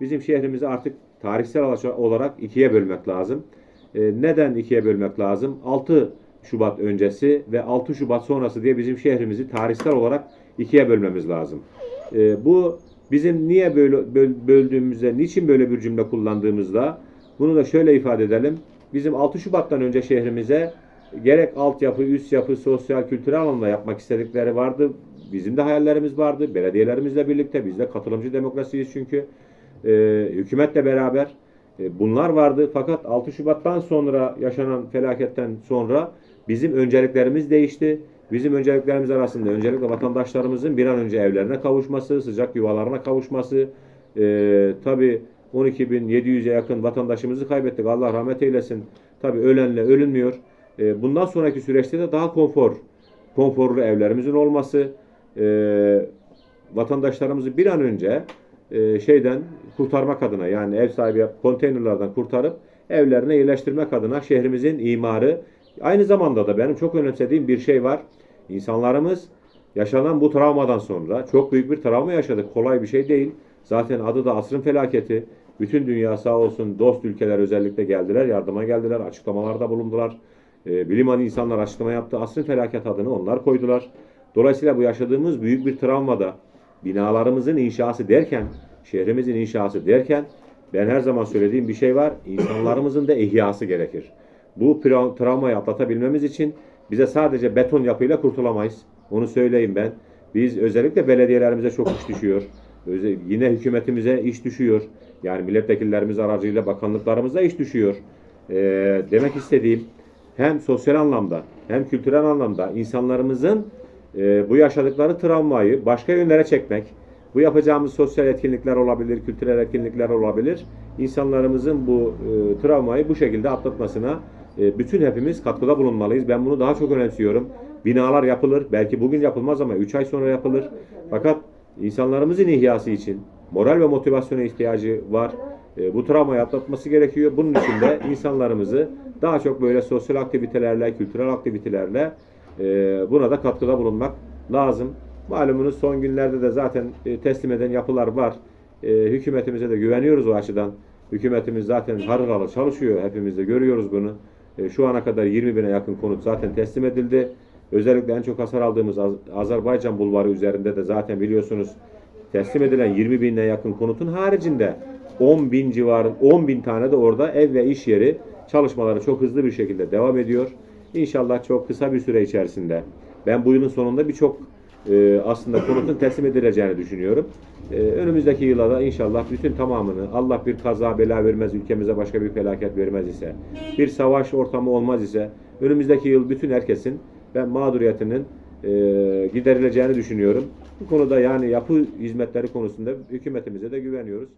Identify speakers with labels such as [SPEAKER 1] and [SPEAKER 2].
[SPEAKER 1] bizim şehrimizi artık tarihsel olarak ikiye bölmek lazım. E, neden ikiye bölmek lazım? 6 Şubat öncesi ve 6 Şubat sonrası diye bizim şehrimizi tarihsel olarak ikiye bölmemiz lazım. E, bu bizim niye böyle böl- böldüğümüzde, niçin böyle bir cümle kullandığımızda bunu da şöyle ifade edelim. Bizim 6 Şubat'tan önce şehrimize gerek altyapı, üst yapı, sosyal, kültürel anlamda yapmak istedikleri vardı. Bizim de hayallerimiz vardı. Belediyelerimizle birlikte biz de katılımcı demokrasiyiz çünkü. E, hükümetle beraber e, bunlar vardı. Fakat 6 Şubat'tan sonra yaşanan felaketten sonra bizim önceliklerimiz değişti. Bizim önceliklerimiz arasında öncelikle vatandaşlarımızın bir an önce evlerine kavuşması, sıcak yuvalarına kavuşması. E, tabii 12.700'e yakın vatandaşımızı kaybettik. Allah rahmet eylesin. Tabii ölenle ölünmüyor. E, bundan sonraki süreçte de daha konfor, konforlu evlerimizin olması, e, vatandaşlarımızı bir an önce e, şeyden kurtarmak adına yani ev sahibi konteynerlardan kurtarıp evlerine yerleştirmek adına şehrimizin imarı aynı zamanda da benim çok önemsediğim bir şey var. İnsanlarımız yaşanan bu travmadan sonra çok büyük bir travma yaşadık. Kolay bir şey değil. Zaten adı da asrın felaketi. Bütün dünya sağ olsun dost ülkeler özellikle geldiler, yardıma geldiler, açıklamalarda bulundular. E, bilim adamı insanlar açıklama yaptı. Asrın felaket adını onlar koydular. Dolayısıyla bu yaşadığımız büyük bir travmada binalarımızın inşası derken, şehrimizin inşası derken ben her zaman söylediğim bir şey var. İnsanlarımızın da ihyası gerekir. Bu tra- travmayı atlatabilmemiz için bize sadece beton yapıyla kurtulamayız. Onu söyleyeyim ben. Biz özellikle belediyelerimize çok iş düşüyor. Yine hükümetimize iş düşüyor. Yani milletvekillerimiz aracıyla bakanlıklarımıza iş düşüyor. Ee, demek istediğim hem sosyal anlamda hem kültürel anlamda insanlarımızın e, bu yaşadıkları travmayı başka yönlere çekmek, bu yapacağımız sosyal etkinlikler olabilir, kültürel etkinlikler olabilir. İnsanlarımızın bu e, travmayı bu şekilde atlatmasına e, bütün hepimiz katkıda bulunmalıyız. Ben bunu daha çok önemsiyorum. Binalar yapılır, belki bugün yapılmaz ama 3 ay sonra yapılır. Fakat insanlarımızın ihyası için moral ve motivasyona ihtiyacı var. E, bu travmayı atlatması gerekiyor. Bunun için de insanlarımızı daha çok böyle sosyal aktivitelerle, kültürel aktivitelerle buna da katkıda bulunmak lazım. Malumunuz son günlerde de zaten e, teslim eden yapılar var. E, hükümetimize de güveniyoruz o açıdan. Hükümetimiz zaten harıl harıl çalışıyor. Hepimiz de görüyoruz bunu. E, şu ana kadar 20 bine yakın konut zaten teslim edildi. Özellikle en çok hasar aldığımız Az- Azerbaycan bulvarı üzerinde de zaten biliyorsunuz teslim edilen 20 bine yakın konutun haricinde 10 bin civarı 10 bin tane de orada ev ve iş yeri çalışmaları çok hızlı bir şekilde devam ediyor. İnşallah çok kısa bir süre içerisinde ben bu yılın sonunda birçok e, aslında konutun teslim edileceğini düşünüyorum. E, önümüzdeki yıla da inşallah bütün tamamını Allah bir kaza bela vermez ülkemize başka bir felaket vermez ise bir savaş ortamı olmaz ise önümüzdeki yıl bütün herkesin ben mağduriyetinin e, giderileceğini düşünüyorum. Bu konuda yani yapı hizmetleri konusunda hükümetimize de güveniyoruz.